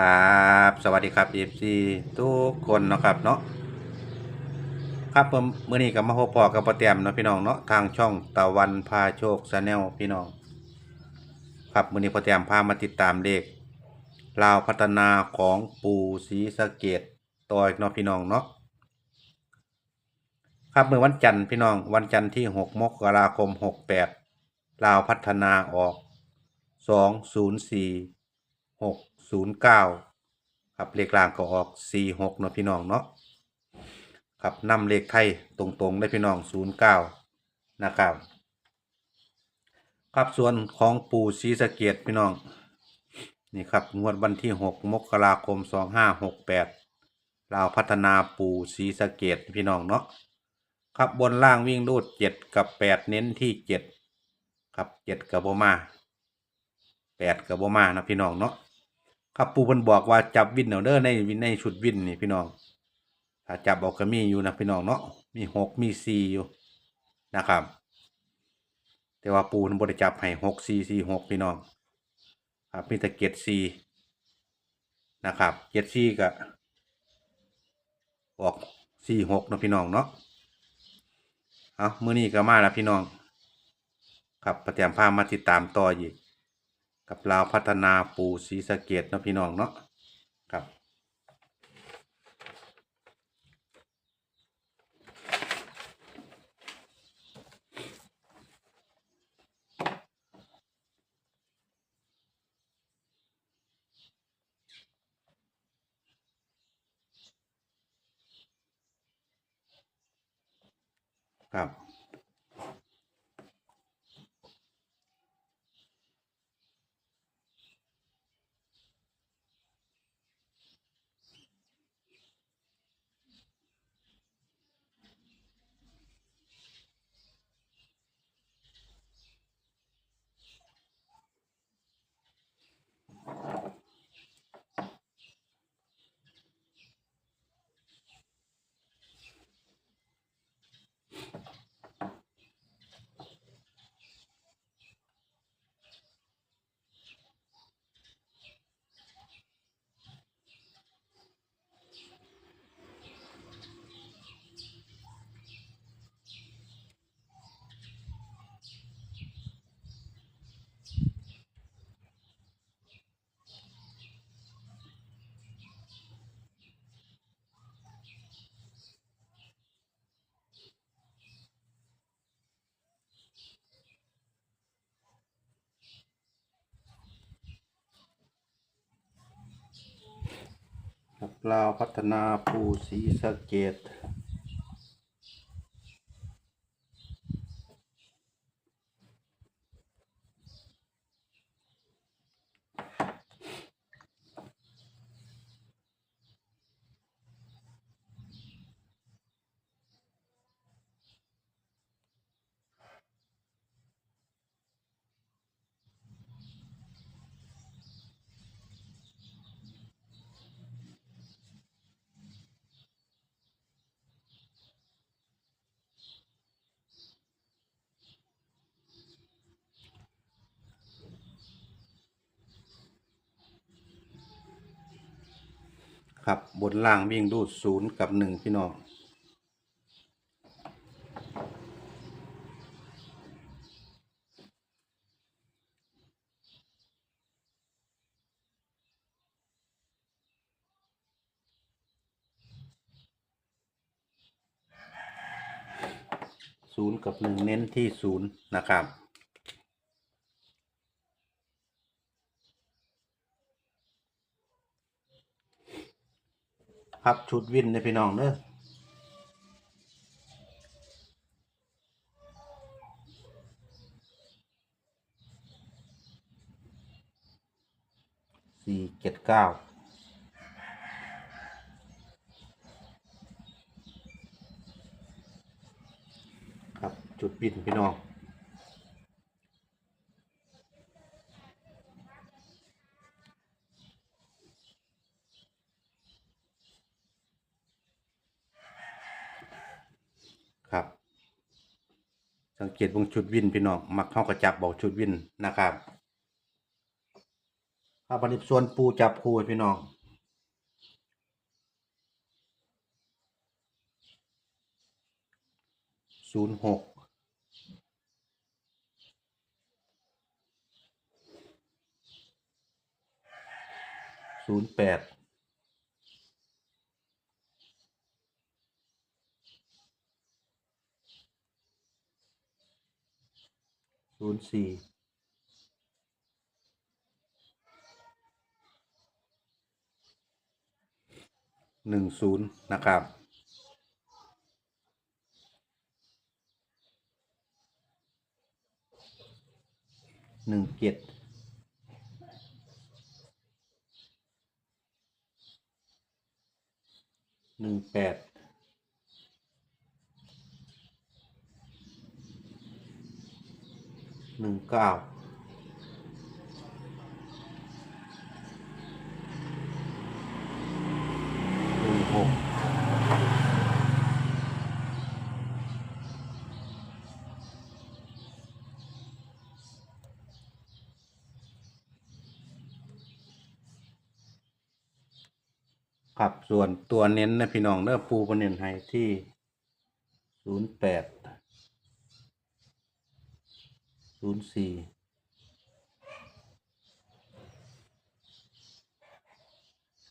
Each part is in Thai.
ครับสวัสดีครับ FC ทุกคนนะครับเนาะครับผมมื้อนี้ก็มาพบปอกับป้าแต้มเนาะพี่น้องเนาะทางช่องตะวันพาโชคชาแนลพี่น้อง ครับมื้อนี้ป้าแต้มพามาติดตามเลขลาวพัฒนาของปู่ศรีสะเกดต่ออีกเนาะพี่น้องเนาะครับเมื่อวันจันทร์พี่น้องวันจันทร์ที่ 6 มกราคม 68ลาวพัฒนาออก 204หก ศูนย์เก้าครับเลขล่างก็ออกสี่หกเนาะพี่น้องเนาะครับนำเลขไทยตรงๆได้พี่น้องศูนย์เก้านะครับครับส่วนของปู่ศรีสะเกดพี่น้องนี่ครับงวดวันที่หกมกราคมสองห้าหกแปดลาพัฒนาปู่ศรีสะเกดพี่น้องเนาะครับบนล่างวิ่งรูดเจ็ดกับแปดเน้นที่เจ็ดครับเจ็ดกับโบมาแปดกับโบมานะพี่น้องเนาะ ครับปูเพิ่นบอกว่าจับวินเอาเด้อในวินในชุดวินนี่พี่น้อง ถ้าจับออกก็มีอยู่นะพี่น้องเนาะมีหกมีสี่อยู่นะครับ แต่ว่าปูเพิ่นบ่ได้จับให้หกสี่สี่หกพี่น้องครับมีแต่เกียรสี่นะครับเกียรสี่ก็ออกสี่หกนะพี่น้องเนาะเอามื้อนี้ก็มาแล้วพี่น้อง ครับประเตรียมพามาติดตามต่ออีก กับลาวพัฒนาปูศรีสะเกดเนาะพี่น้องเนาะครับครับ ลาวพัฒนาภูศรีสะเกด ครับบนล่างวิ่งรูดศูนย์กับหนึ่งพี่น้องศูนย์กับหนึ่งเน้นที่ศูนย์นะครับ ครับชุดวินในพี่น้องเด้อสี่เจ็ดเก้าครับจุดวินพี่น้อง ครับ สัง เกตวงชุดวินพี่น้องมักเข้ากระจับบอกชุดวินนะครับคครับอันนี้ส่วนปูจับคูพี่น้องศูนย์หกศูนย์แปด ศูนย์สี่หนึ่งศูนย์นะครับ หนึ่งเจ็ดหนึ่งแปด หนึ่งเก้าหนึ่งหกครับส่วนตัวเน้นนะพี่น้องเด้อปูประเน้นให้ที่ศูนย์แปด ศูนย์สี่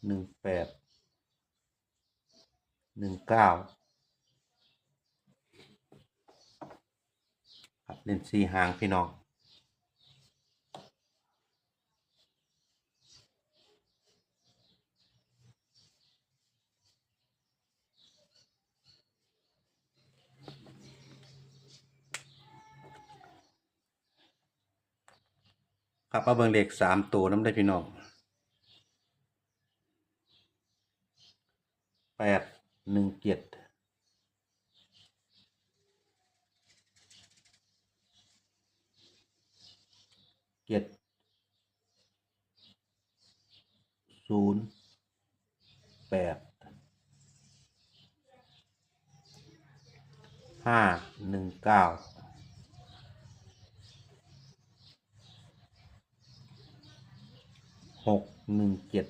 หนึ่งแปดหนึ่งเก้าครับเล่นสี่หางพี่น้อง ครับเอาเบิ่งเลขสามตัวน้ำได้พี่น้องแปดหนึ่งเจ็ดเจ็ดศูนย์แปดห้าหนึ่งเก้า หกหนึ่งเจ็ด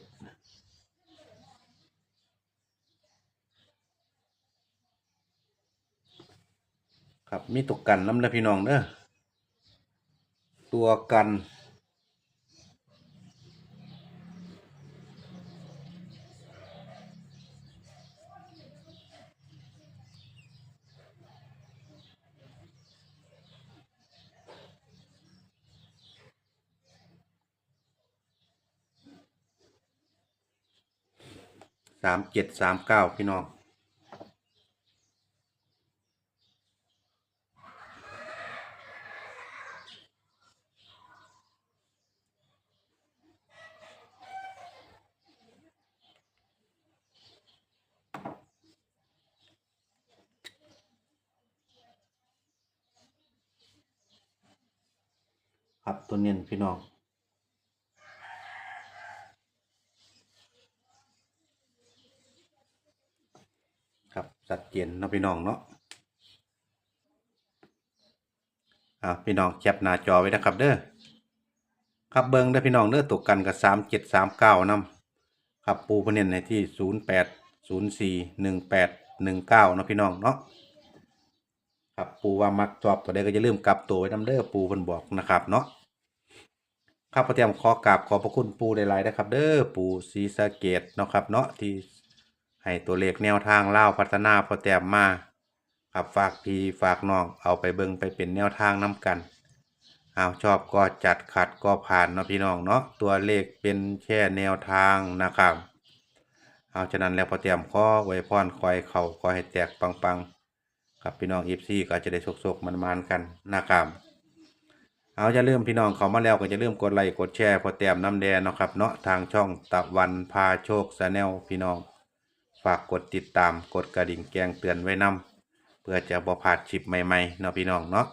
ครับมีตัวกันน้ำนะพี่น้องเด้อตัวกัน สามเจ็ดสามเก้าพี่น้องครับตัวเนียนพี่น้อง ครับ สัดเจนเนาะพี่น้องเนาะอ่าพี่น้องแคปหน้าจอไว้นะครับ เด้อครับเบิ้งเด้อพี่น้องเด้อตกกันกับสามเจ็ดสามเก้านำครับปูเนเนนในที่ศูนย์แปดศูนย์สี่หนึ่งแปดหนึ่งเก้าเนาะพี่น้องเนาะครับปูว่ามักชอบตัวใดก็จะลืมกลับตัวไว้นำเด้อปูเพิ่นบอกนะครับเนาะครับพระเตรียมขอกราบขอพระคุณปูหลายๆนะครับ เด้อปูศรีสะเกดเนาะครับเนาะที่ ให้ตัวเลขแนวทางเล่าพัฒนาพอแต้มมาครับฝากพี่ฝากน้องเอาไปเบิงไปเป็นแนวทางน้กันเอาชอบก็จัดขัดก็ผ่านเนาะพี่น้องเนาะตัวเลขเป็นแค่แนวทางนะครับเอาฉะนั้นแล้วพอเตรียมข้อไว้พรคอยเข่าขอยให้แตกปังๆกับพี่น้องอีฟซี่ก็จะได้โชคๆมันๆกันนะครับเอาจะเริ่มพี่น้องเขามาแล้วก็จะเริ่มกดไลค์กดแชร์พอแต้มน้ำแดงเนาะครับเนาะทางช่องตะวันพาโชคแนลพี่น้อง ฝากกดติดตามกดกระดิ่งแจ้งเตือนไว้นำเพื่อจะบ่พลาดชิปใหม่ๆเนาะพี่น้องเนาะ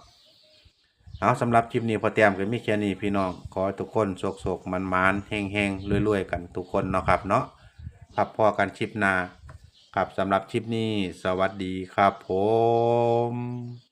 เอาสำหรับคลิปนี้พอเตรียมกันมิแค่นี้พี่น้อง ขอทุกคนโศกๆมันมานแห้งๆรวยๆ กันทุกคนเนาะครับเนาะครับพอกันคลิปหน้าครับสำหรับคลิปนี้ สวัสดีครับผม